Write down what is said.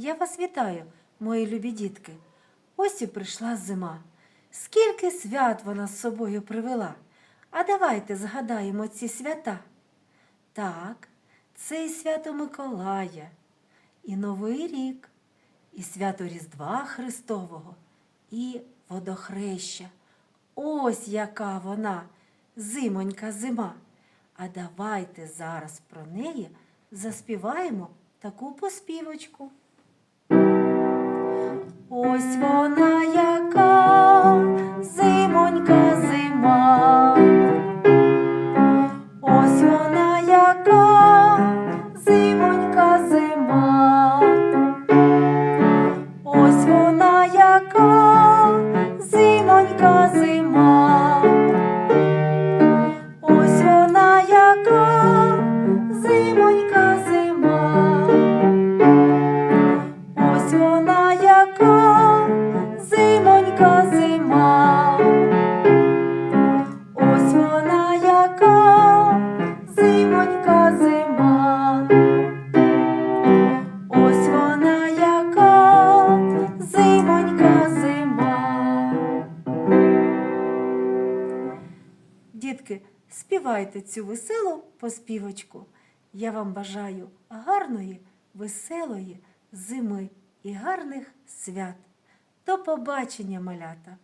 Я вас вітаю, мої любі дітки. Ось і прийшла зима. Скільки свят вона з собою привела. А давайте згадаємо ці свята. Так, це і свято Миколая, і Новий рік, і свято Різдва Христового, і водохреща. Ось яка вона, зимонька зима. А давайте зараз про неї заспіваємо таку поспівочку. Ось вона яка зимонька зима. Ось вона яка зимонька зима. Ось вона яка зимонька зима. Ось вона яка зимонька Дітки, співайте цю веселу поспівочку. Я вам бажаю гарної, веселої зими і гарних свят. До побачення, малята!